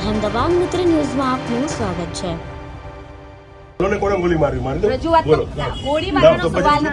અહેમદાબાદ મિત્ર ન્યૂઝમાં આપનું સ્વાગત છે. બોલો ને ગોળી મારી? મારી રજૂઆત ગોળી મારવાનો સવાલ.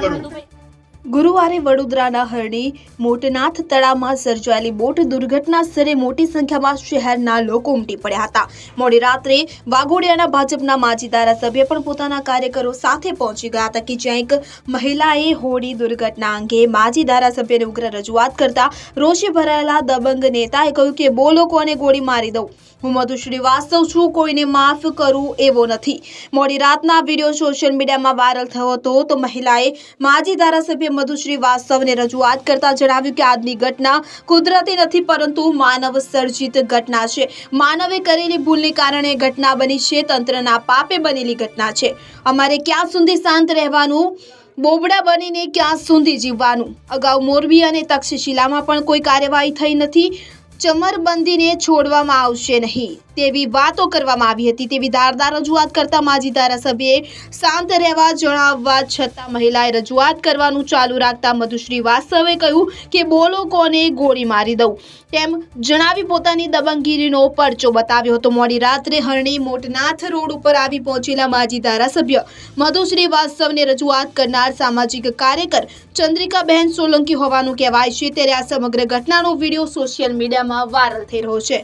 ગુરુવારે વડોદરાના હરણી મોટનાથ તળાવમાં સર્જાયેલી બોટ દુર્ઘટના સ્થળે મોટી સંખ્યામાં શહેરના લોકો ઉમટી પડ્યા હતા. મોડી રાત્રે વાઘોડિયાના ભાજપના માજી ધારાસભ્ય પણ પોતાના કાર્યકરો સાથે પહોંચી ગયા હતા કે જ્યાં એક મહિલાએ હોડી દુર્ઘટના અંગે માજી ધારાસભ્યને ઉગ્ર રજૂઆત કરતા રોષે ભરાયેલા દબંગ નેતાએ કહ્યું કે બોલો કોને ગોળી મારી દઉં. હું મધુ શ્રીવાસ્તવ છું, કોઈને માફ કરું એવો નથી. મોડી રાતના વીડિયો સોશિયલ મીડિયામાં વાયરલ થયો હતો તો મહિલાએ માજી ધારાસભ્ય મધુ શ્રીવાસ્તવને રજૂઆત કરતા જણાવ્યું કે આજની ઘટના કુદરતી નથી, પરંતુ માનવ સર્જિત ઘટના છે. માનવે કરેલી ભૂલને કારણે ઘટના બની છે, તંત્રના પાપે બનેલી ઘટના છે. અમારે ક્યાં સુધી શાંત રહેવાનું? બોબડા બનીને ક્યાં સુધી જીવવાનું? અગાઉ મોરબી અને તક્ષશિલામાં પણ કોઈ કાર્યવાહી થઈ નથી. ચમરબંધીને છોડવામાં આવશે નહીં. તેવી વાતો કરવામાં આવી હતી. તેવી ધારદાર રજૂઆત કરતા માજી ધારાસભ્યએ શાંત રહેવા જણાવવા છતાં મહિલાએ રજૂઆત કરવાનું ચાલુ રાખતા મધુશ્રી વાસ્તવે કહ્યું કે બોલો કોને ગોળી મારી દઉં. તેમ જણાવી પોતાની દબંગગીરીનો પરચો બતાવ્યો હતો. મોડી રાત્રે હરણી મોટનાથ રોડ ઉપર આવી પહોંચેલા માજી ધારાસભ્ય મધુશ્રી વાસ્તવને રજૂઆત કરનાર સામાજિક કાર્યકર ચંદ્રિકાબહેન સોલંકી હોવાનું કહેવાય છે. ત્યારે આ સમગ્ર ઘટનાનો વીડિયો સોશિયલ મીડિયામાં વાયરલ થઈ રહ્યો છે.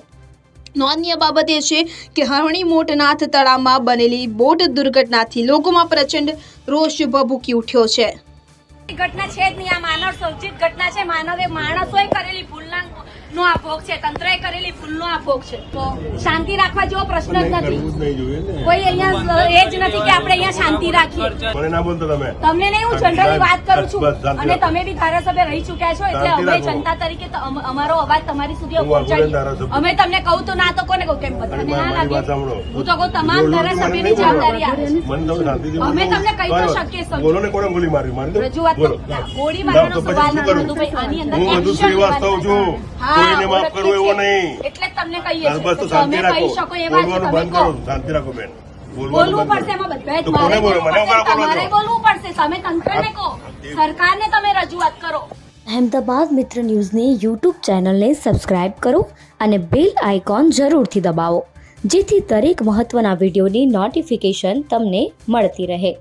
નોંધનીય બાબત એ છે કે હરણી મોટનાથ તળાવમાં બનેલી બોટ દુર્ઘટનાથી લોકોમાં પ્રચંડ રોષ ભભૂકી ઉઠ્યો છે. ઘટના છે જ નહીં, આ માનવ સર્જિત ઘટના છે. માનવે માણસોએ કરેલી ભૂલના નો આ ભોગ છે તંત્રએ કરેલી ભૂલનો આ ભોગ છે. તો શાંતિ રાખવા જેવો પ્રશ્ન જ નથી. કોઈ અહીંયા એ જ નથી કે આપણે અહીંયા શાંતિ રાખીએ. મને ના બોલતો તમે. તમને નહીં હું જનરલી વાત કરું છું. અને તમે બી ધારાસભ્ય રહી ચુક્યા છો એટલે અમે જનતા તરીકે અમારો અવાજ તમારી સુધી પહોંચાડીએ. અમે તમને કહું તો ના તો કોને કહું? કેમ બધાને ના લાગે? હું તો કહું તમામ ધારાસભ્યની જવાબદારી આવે અમે તમને કહી તો શકીએ રજૂઆત. ગોળી મારવાનો સવાલ નથી ભાઈ. આની અંદર હું વધુ શ્રીવાસ્તવ છું. હા, કોઈને માફ કરવું એવો નહીં. એટલે તમને કહીએ બસ છીએ. બસ તો શાંતિ રાખો. બોલવાનું બંધ કરો શાંતિ રાખો બેન. બોલવું પડશે એમાં બધા. જ મારે. બોલવું? પડશે. તમે તંત્રને કહો. સરકારને તમે રજૂઆત કરો. અહેમદાબાદ મિત્ર ન્યૂઝની યુટ્યુબ ચેનલને સબસ્ક્રાઇબ કરો અને બેલ આઇકોન જરૂરથી દબાવો જેથી દરેક મહત્ત્વના વિડીયોની નોટિફિકેશન તમને મળતી રહે.